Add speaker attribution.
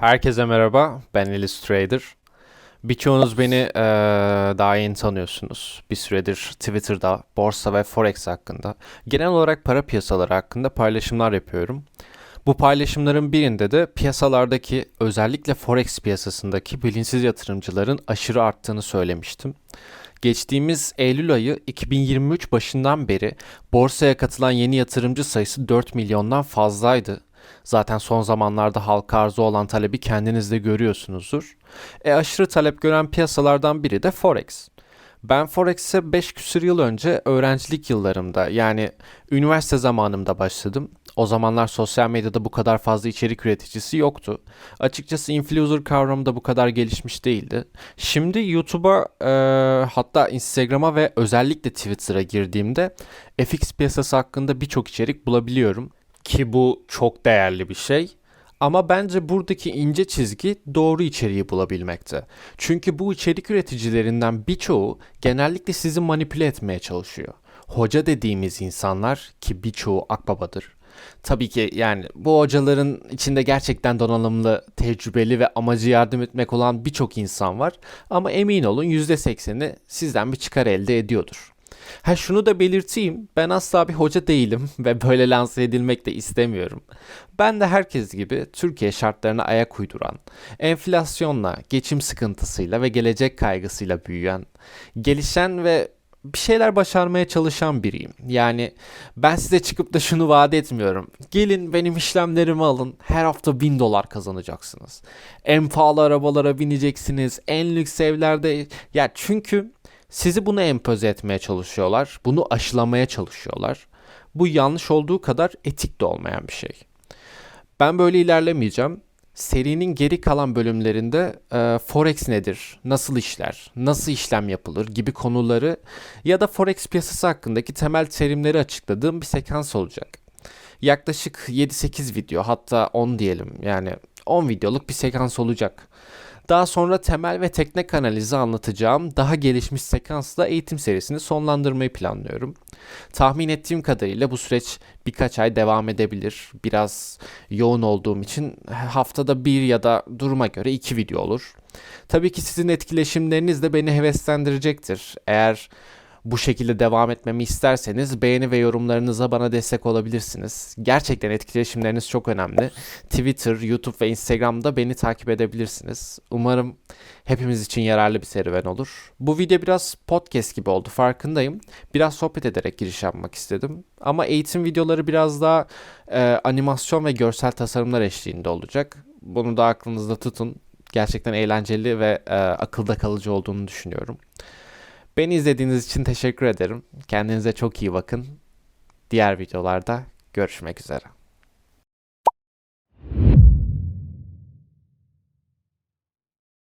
Speaker 1: Herkese merhaba, ben Illustrator. Birçoğunuz beni eee, daha yeni tanıyorsunuz. Bir süredir Twitter'da borsa ve forex hakkında, genel olarak para piyasaları hakkında paylaşımlar yapıyorum. Bu paylaşımların birinde de piyasalardaki, özellikle forex piyasasındaki bilinçsiz yatırımcıların aşırı arttığını söylemiştim. Geçtiğimiz Eylül ayı 2023 başından beri borsaya katılan yeni yatırımcı sayısı 4 milyondan fazlaydı. Zaten son zamanlarda halka arzı olan talebi kendiniz de görüyorsunuzdur. E aşırı talep gören piyasalardan biri de Forex. Ben Forex'e 5 küsur yıl önce öğrencilik yıllarımda yani üniversite zamanımda başladım. O zamanlar sosyal medyada bu kadar fazla içerik üreticisi yoktu. Açıkçası influencer kavramı da bu kadar gelişmiş değildi. Şimdi YouTube'a e, hatta Instagram'a ve özellikle Twitter'a girdiğimde FX piyasası hakkında birçok içerik bulabiliyorum. Ki bu çok değerli bir şey. Ama bence buradaki ince çizgi doğru içeriği bulabilmekte. Çünkü bu içerik üreticilerinden birçoğu genellikle sizi manipüle etmeye çalışıyor. Hoca dediğimiz insanlar ki birçoğu akbabadır. Tabii ki yani bu hocaların içinde gerçekten donanımlı, tecrübeli ve amacı yardım etmek olan birçok insan var. Ama emin olun %80'i sizden bir çıkar elde ediyordur. Ha şunu da belirteyim. Ben asla bir hoca değilim ve böyle lanse edilmek de istemiyorum. Ben de herkes gibi Türkiye şartlarına ayak uyduran, enflasyonla, geçim sıkıntısıyla ve gelecek kaygısıyla büyüyen, gelişen ve bir şeyler başarmaya çalışan biriyim. Yani ben size çıkıp da şunu vaat etmiyorum. Gelin benim işlemlerimi alın. Her hafta bin dolar kazanacaksınız. En pahalı arabalara bineceksiniz. En lüks evlerde. Ya çünkü sizi bunu empoze etmeye çalışıyorlar. Bunu aşılamaya çalışıyorlar. Bu yanlış olduğu kadar etik de olmayan bir şey. Ben böyle ilerlemeyeceğim. Serinin geri kalan bölümlerinde e, forex nedir, nasıl işler, nasıl işlem yapılır gibi konuları ya da forex piyasası hakkındaki temel terimleri açıkladığım bir sekans olacak. Yaklaşık 7-8 video hatta 10 diyelim yani 10 videoluk bir sekans olacak. Daha sonra temel ve teknik analizi anlatacağım daha gelişmiş sekansla eğitim serisini sonlandırmayı planlıyorum. Tahmin ettiğim kadarıyla bu süreç birkaç ay devam edebilir. Biraz yoğun olduğum için haftada bir ya da duruma göre iki video olur. Tabii ki sizin etkileşimleriniz de beni heveslendirecektir. Eğer bu şekilde devam etmemi isterseniz beğeni ve yorumlarınıza bana destek olabilirsiniz. Gerçekten etkileşimleriniz çok önemli. Twitter, YouTube ve Instagram'da beni takip edebilirsiniz. Umarım hepimiz için yararlı bir serüven olur. Bu video biraz podcast gibi oldu farkındayım. Biraz sohbet ederek giriş yapmak istedim. Ama eğitim videoları biraz daha e, animasyon ve görsel tasarımlar eşliğinde olacak. Bunu da aklınızda tutun. Gerçekten eğlenceli ve e, akılda kalıcı olduğunu düşünüyorum. Beni izlediğiniz için teşekkür ederim. Kendinize çok iyi bakın. Diğer videolarda görüşmek üzere.